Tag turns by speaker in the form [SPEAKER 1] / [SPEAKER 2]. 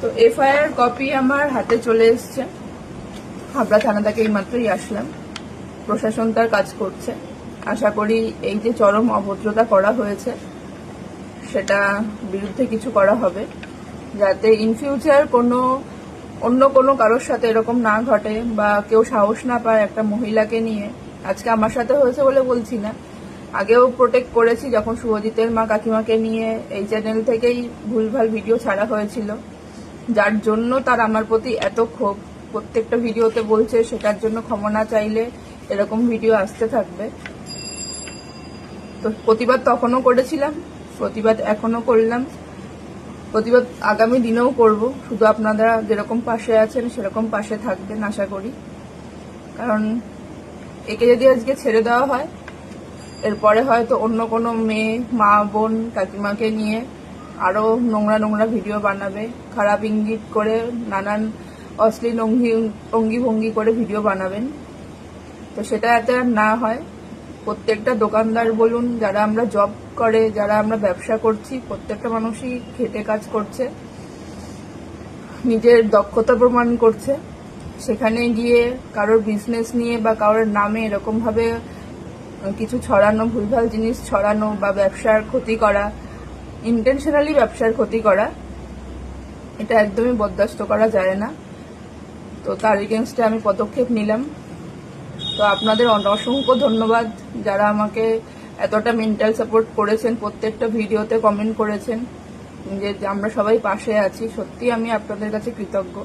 [SPEAKER 1] তো FIR copy আমার হাতে চলে এসছে। হাবড়া থানা থেকে এইমাত্রই আসলাম। প্রশাসন তার কাজ করছে। আশা করি এই যে চরম অভদ্রতা করা হয়েছে, সেটা বিরুদ্ধে কিছু করা হবে। যাতে ইন ফিউচার কোনো, অন্য কোনো কারোর সাথে এরকম না ঘটে বা কেউ সাহস না পায় একটা মহিলাকে নিয়ে। আজকে আমার সাথে হয়েছে বলে বলছি না। আগেও প্রোটেক্ট করেছি যখন শুভজিতের মা কাকিমাকে নিয়ে এই চ্যানেল থেকেই ভুলভাল ভিডিও ছাড়া হয়েছিল। যার জন্য তার আমার প্রতি এত ক্ষোভ। প্রত্যেকটা ভিডিওতে বলছে, সেটার জন্য ক্ষমা না চাইলে এরকম ভিডিও আসতে থাকবে। তো প্রতিবাদ তখনও করেছিলাম, প্রতিবাদ এখনও করলাম। প্রতিবাদ আগামী দিনেও করব। শুধু আপনারা যেরকম পাশে আছেন, সেরকম পাশে থাকবেন, আশা করি। কারণ একে যদি আজকে ছেড়ে দেওয়া হয়, এরপরে হয়তো অন্য কোনো মেয়ে, মা, বোন, কাকিমাকে নিয়ে আরও নোংরা নোংরা ভিডিও বানাবে, খারাপ ইঙ্গিত করে নানান অশ্লীল অঙ্গি অঙ্গি ভঙ্গি করে ভিডিও বানাবেন। তো সেটা আর না হয়, প্রত্যেকটা দোকানদার বলুন, যারা আমরা জব করে, যারা আমরা ব্যবসা করছি, প্রত্যেকটা মানুষই খেটে কাজ করছে, নিজের দক্ষতা প্রমাণ করছে। সেখানে গিয়ে কারোর বিজনেস নিয়ে বা কারোর নামে এরকমভাবে কিছু ছড়ানো, ভুলভাল জিনিস ছড়ানো বা ব্যবসার ক্ষতি করা ইন্টেনশনালি ব্যবসার ক্ষতি করা, এটা একদমই বরদাস্ত করা যায় না। তো তার এগেনস্টে আমি পদক্ষেপ নিলাম। তো আপনাদের অসংখ্য ধন্যবাদ যারা আমাকে এতটা মেন্টাল সাপোর্ট করেছেন, প্রত্যেকটা ভিডিওতে কমেন্ট করেছেন যে আমরা সবাই পাশে আছি। সত্যি আমি আপনাদের কাছে কৃতজ্ঞ।